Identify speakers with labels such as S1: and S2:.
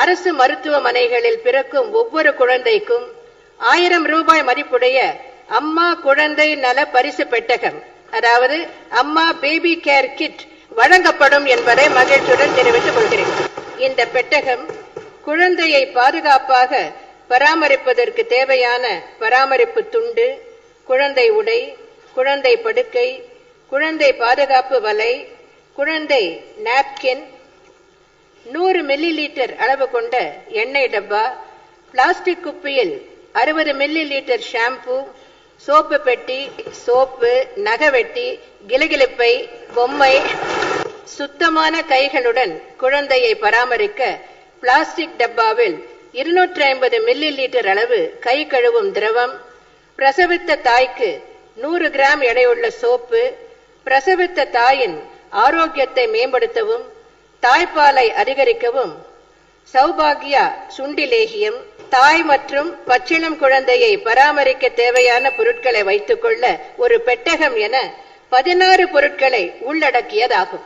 S1: அரசு மருத்துவமனைகளில் பிறக்கும் ஒவ்வொரு குழந்தைக்கும் ஆயிரம் ரூபாய் மதிப்புடைய அம்மா குழந்தை நல பரிசு பெட்டகம் அதாவது அம்மா பேபி கேர் கிட் வழங்கப்படும் என்பதை மகிழ்ச்சியுடன் தெரிவித்துக் கொள்கிறேன். இந்த பெட்டகம் குழந்தையை பாதுகாப்பாக பராமரிப்பதற்கு தேவையான பராமரிப்பு துண்டு குழந்தை உடை குழந்தை படுக்கை குழந்தை பாதுகாப்பு வலை குழந்தை நாப்கின் நூறு மில்லி லீட்டர் அளவு கொண்ட எண்ணெய் டப்பா பிளாஸ்டிக் குப்பியில் அறுபது மில்லி லிட்டர் ஷாம்பு சோப்பு பெட்டி சோப்பு நகவெட்டி கிலுகிலுப்பை பொம்மை சுத்தமான கைகளுடன் குழந்தையை பராமரிக்க பிளாஸ்டிக் டப்பாவில் இருநூற்றி ஐம்பது மில்லி லிட்டர் அளவு கை கழுவும் திரவம் பிரசவித்த தாய்க்கு நூறு கிராம் எடையுள்ள சோப்பு பிரசவித்த தாயின் ஆரோக்கியத்தை மேம்படுத்தவும் தாய்ப்பாலை அதிகரிக்கவும் சௌபாகியா சுண்டிலேகியம் தாய் மற்றும் பச்சிளம் குழந்தையை பராமரிக்க தேவையான பொருட்களை வைத்துக்கொள்ள ஒரு பெட்டகம் என பதினாறு பொருட்களை உள்ளடக்கியதாகும்.